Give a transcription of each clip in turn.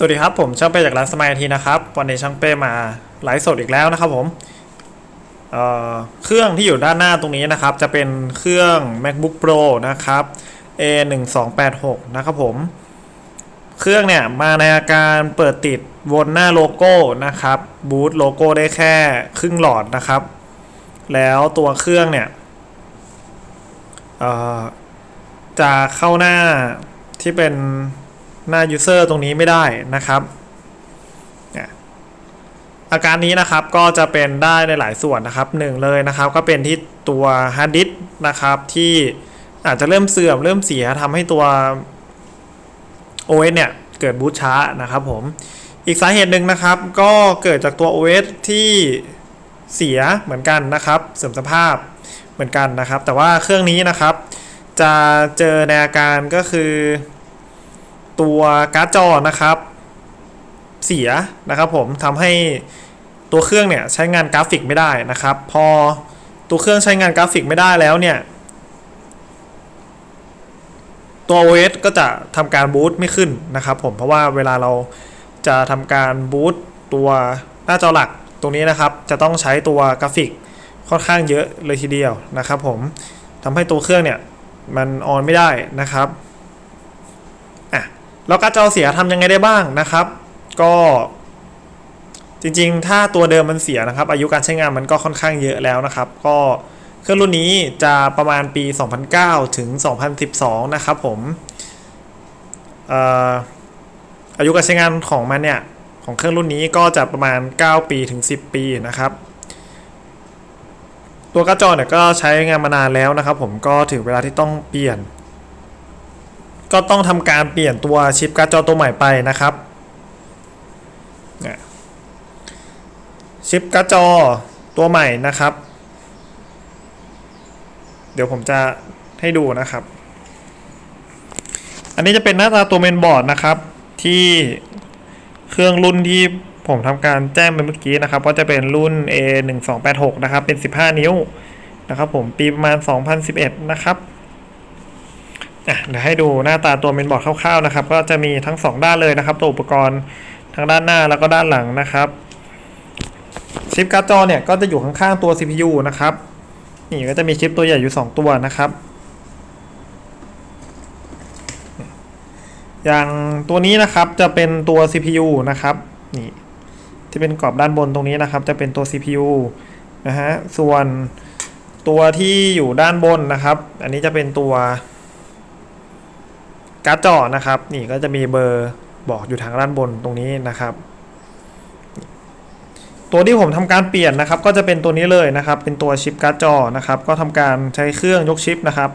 สวัสดีครับ ผมช่างเป้จากร้านสมายทีนะครับ วันนี้ช่างเป้มาไลฟ์สดอีกแล้วนะครับผมเเครื่องที่อยู่ด้านหน้าตรงนี้นะครับ จะเป็นเครื่อง macbook pro นะครับ a 1 2 8 6นะครับผม เครื่องเนี่ยมาในอาการเปิดติดวนหน้าโลโก้นะครับ บูตโลโก้ได้แค่ครึ่งหลอดนะครับ แล้วตัวเครื่องเนี่ยจะเข้าหน้าที่เป็น หน้า user ตรงนี้ไม่ได้นะครับ อาการนี้นะครับก็จะเป็นได้ในหลายส่วนนะครับหนึ่งเลยนะครับก็เป็นที่ตัว hard disk นะครับที่อาจจะเริ่มเสื่อมเริ่มเสียทำให้ตัว OS เนี่ย เกิดบูตช้านะครับผมอีกสาเหตุหนึ่งนะครับ ก็เกิดจากตัว OS ที่เสียเหมือนกันนะครับ เสื่อมสภาพเหมือนกันนะครับ แต่ว่าเครื่องนี้นะครับ จะเจอในอาการก็คือ ตัวการ์ดจอนะครับ เสียนะครับผมทำให้ตัวเครื่องเนี่ยใช้งานกราฟิกไม่ได้นะครับ พอตัวเครื่องใช้งานกราฟิกไม่ได้แล้วเนี่ย ตัว OS ก็จะทำการบูตไม่ขึ้นนะครับผมเพราะว่าเวลาเราจะทำการบูตตัวหน้าจอหลักตรงนี้นะครับ จะต้องใช้ตัวกราฟิกค่อนข้างเยอะเลยทีเดียวนะครับผมทำให้ตัวเครื่องเนี่ย มันออนไม่ได้นะครับ แล้วการ์ดจอเสียทำยังไงได้บ้างนะครับ ก็จริงๆ ถ้าตัวเดิมมันเสียนะครับ อายุการใช้งานมันก็ค่อนข้างเยอะแล้วนะครับ ก็เครื่องรุ่นนี้จะประมาณปี 2009 ถึง 2012 นะครับผมเอ่อายุการใช้งานของมันเนี่ย ของเครื่องรุ่นนี้ก็จะประมาณ 9 ปีถึง 10 ปีนะครับ ตัวกร์ดจอเนี่ยก็ใช้งานมานานแล้วนะครับ ผมก็ถึงเวลาที่ต้องเปลี่ยน ก็ต้องทำการเปลี่ยนตัวชิปการ์ดจอตัวใหม่ไปนะครับชิปการ์ดจอตัวใหม่นะครับ เดี๋ยวผมจะให้ดูนะครับ อันนี้จะเป็นหน้าตาตัวเมนบอร์ดนะครับ ที่เครื่องรุ่นที่ผมทำการแจ้งไปเมื่อกี้นะครับก็จะเป็นรุ่น A 1 2 8 6นะครับ เป็น 15 นิ้วนะครับผมปีประมาณ 2011 นะครับ เดี๋ยวให้ดูหน้าตาตัวเมนบอร์ดคร่าวๆนะครับ ก็จะมีทั้ง 2 ด้านเลยนะครับ ตัวอุปกรณ์ทั้งด้านหน้าแล้วก็ด้านหลังนะครับชิปการ์ดจอเนี่ยก็จะอยู่ข้างๆตัว CPU นะครับนี่ก็จะมีชิปตัวใหญ่อยู่ 2 ตัวนะครับอย่างตัวนี้นะครับจะเป็นตัว CPU นะครับนี่ที่เป็นกรอบด้านบนตรงนี้นะครับ จะเป็นตัว CPU นะฮะส่วนตัวที่อยู่ด้านบนนะครับ อันนี้จะเป็นตัว การ์ดจอนะครับ นี่ก็จะมีเบอร์บอกอยู่ทางด้านบนตรงนี้นะครับ ตัวที่ผมทำการเปลี่ยนนะครับ ก็จะเป็นตัวนี้เลยนะครับ เป็นตัวชิปการ์ดจอนะครับ ก็ทำการใช้เครื่องยกชิปนะครับ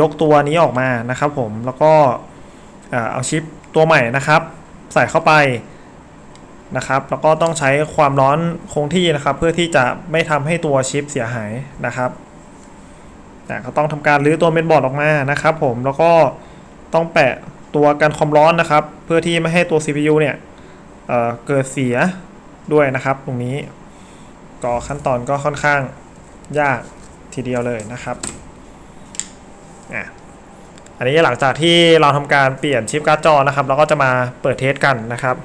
ยกตัวนี้ออกมานะครับ ผมแล้วก็เอาชิปตัวใหม่นะครับ ใส่เข้าไปนะครับ แล้วก็ต้องใช้ความร้อนคงที่นะครับ เพื่อที่จะไม่ทำให้ตัวชิปเสียหายนะครับอ่ก็ต้องทำการรื้อตัวเมนบอร์ดออกมานะครับ ผมแล้วก็ ต้องแปะตัวกันความร้อนนะครับ เพื่อที่ไม่ให้ตัว CPU เนี่ยเเกิดเสียด้วยนะครับตรงนี้ก็ขั้นตอนก็ค่อนข้างยากทีเดียวเลยนะครับอะอันนี้หลังจากที่เราทำการเปลี่ยนชิปการ์ดจอนะครับ เราก็จะมาเปิดเทสกันนะครับ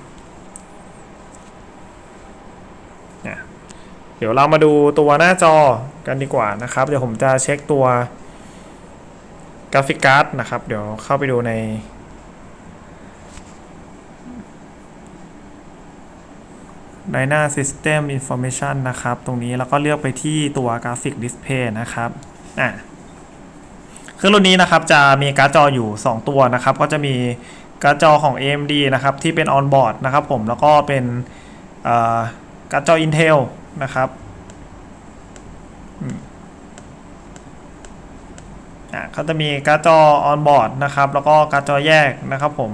เดี๋ยวเรามาดูตัวหน้าจอกันดีกว่านะครับ เดี๋ยวผมจะเช็คตัว กราฟิกการ์ดนะครับ เดี๋ยวเข้าไปดูในในหน้า System Information นะครับ ตรงนี้แล้วก็เลือกไปที่ตัวกราฟิก Display นะครับอะเครื่องรุ่นนี้นะครับจะมีการ์ดจออยู่ 2 ตัวนะครับ ก็จะมีการ์ดจอของ AMD นะครับ ที่เป็น on board นะครับผมแล้วก็เป็นการ์ดจอ Intel นะครับ อะเขาจะมีการ์ดจอ on board นะครับ แล้วก็การ์ดจอแยกนะครับผม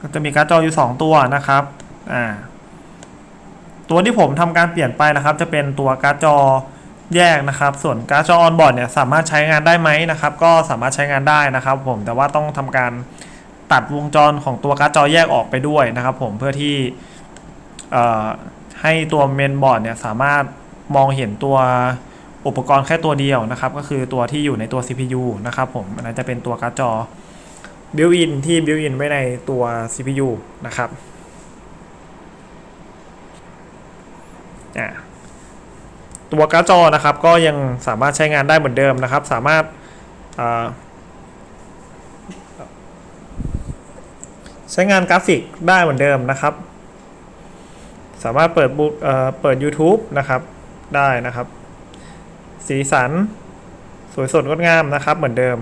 ก็จะมีการ์ดจออยู่ 2 ตัวนะครับอ่าตัวที่ผมทำการเปลี่ยนไปนะครับ จะเป็นตัวการ์ดจอแยกนะครับ ส่วนการ์ดจอ on board เนี่ยสามารถใช้งานได้ไหมนะครับ ก็สามารถใช้งานได้นะครับ ผมแต่ว่าต้องทำการตัดวงจรของตัวการ์ดจอแยกออกไปด้วยนะครับ ผมเพื่อที่ให้ตัวเมนบอร์ดเนี่ยสามารถมองเห็นตัว อุปกรณ์แค่ตัวเดียวนะครับ ก็คือตัวที่อยู่ในตัว CPU นะครับผมอันนั้นจะเป็นตัวการ์ดจอบิวอินที่บิวอินไว้ในตัว CPU นะครับตัวการ์ดจอนะครับก็ยังสามารถใช้งานได้เหมือนเดิมนะครับ สามารถใช้งานกราฟิกได้เหมือนเดิมนะครับ สามารถเปิดบูเอ่อเปิด YouTube นะครับได้นะครับ สีสัน สวยสดงดงามนะครับ เหมือนเดิม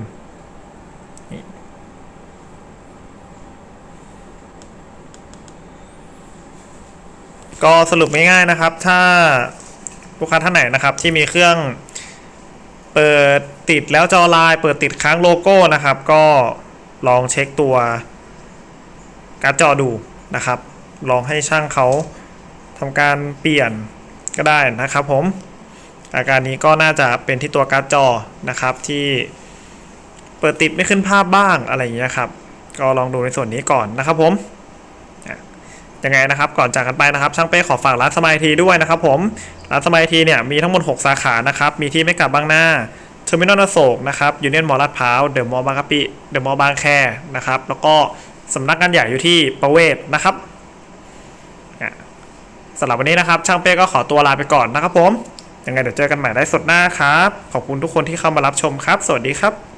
ก็สรุปง่ายๆนะครับ ถ้าลูกค้าท่านไหนนะครับ ที่มีเครื่องเปิดติดแล้วจอลาย เปิดติดค้างโลโก้นะครับ ก็ลองเช็คตัวการ์ดจอดูนะครับ ลองให้ช่างเขาทำการเปลี่ยนก็ได้นะครับผม อาการนี้ก็น่าจะเป็นที่ตัวการ์ดจอนะครับที่เปิดติดไม่ขึ้นภาพบ้างอะไรอย่างเงี้ยครับก็ลองดูในส่วนนี้ก่อนนะครับผมยังไงนะครับก่อนจากกันไปนะครับ ช่างเป้ขอฝากร้านสมายทีด้วยนะครับผมร้านสมายทีเนี่ยมีทั้งหมด 6 สาขานะครับมีที่ไม่กลับบางหน้าเทอร์มินอลโศกนะครับยูเนียนมอลลาดพร้าวเดอะมอลล์บางกะปิเดอะมอลล์บางแคนะครับแล้วก็สำนักงานใหญ่อยู่ที่ประเวศนะครับสำหรับวันนี้นะครับ ช่างเป้ก็ขอตัวลาไปก่อนนะครับผม ยังไงเดี๋ยวเจอกันใหม่ได้สดหน้าครับ ขอบคุณทุกคนที่เข้ามารับชมครับ สวัสดีครับ